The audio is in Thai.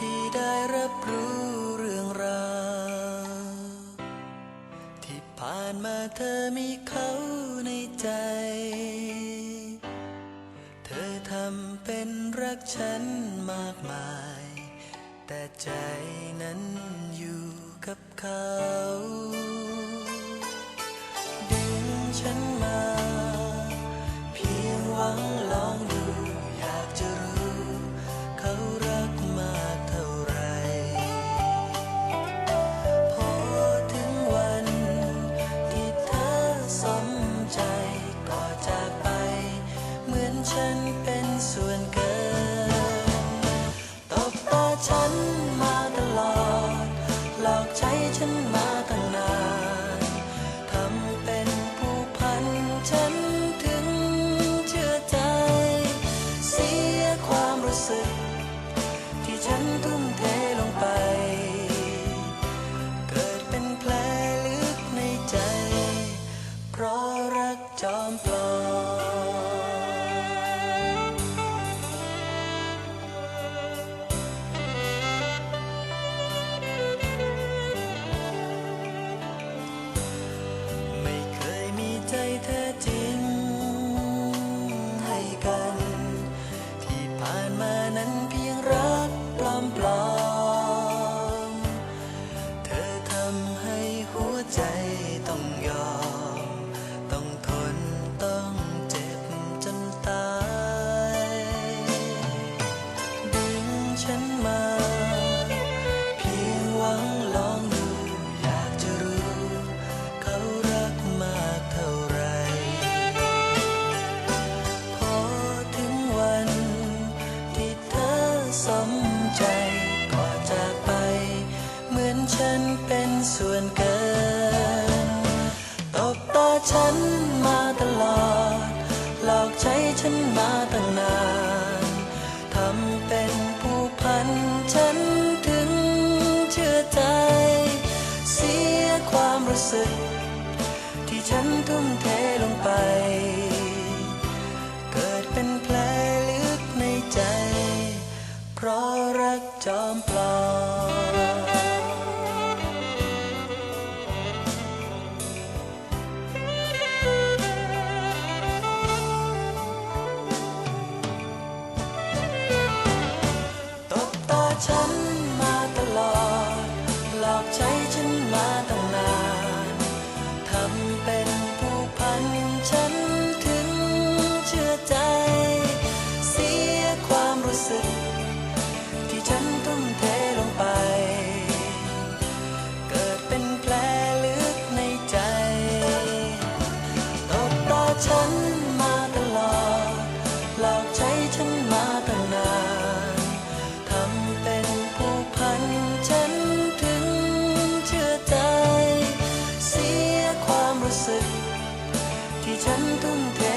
ที่ได้รับรู้เรื่องราวที่ผ่านมาเธอมีเขาในใจ เธอทำเป็นรักฉันมากมาย แต่ใจนั้นอยู่กับเขา 马德拉 ฉันเป็นส่วนเกิน ตบตาฉันมาตลอด หลอกใจฉันมาตั้งนาน ทำเป็นผู้พันฉันถึงเชื่อใจ เสียความรู้สึก ที่ฉันทุ่มเทลงไป เกิดเป็นแผลลึกในใจ เพราะรักจอมปลอม 沉。像冬天。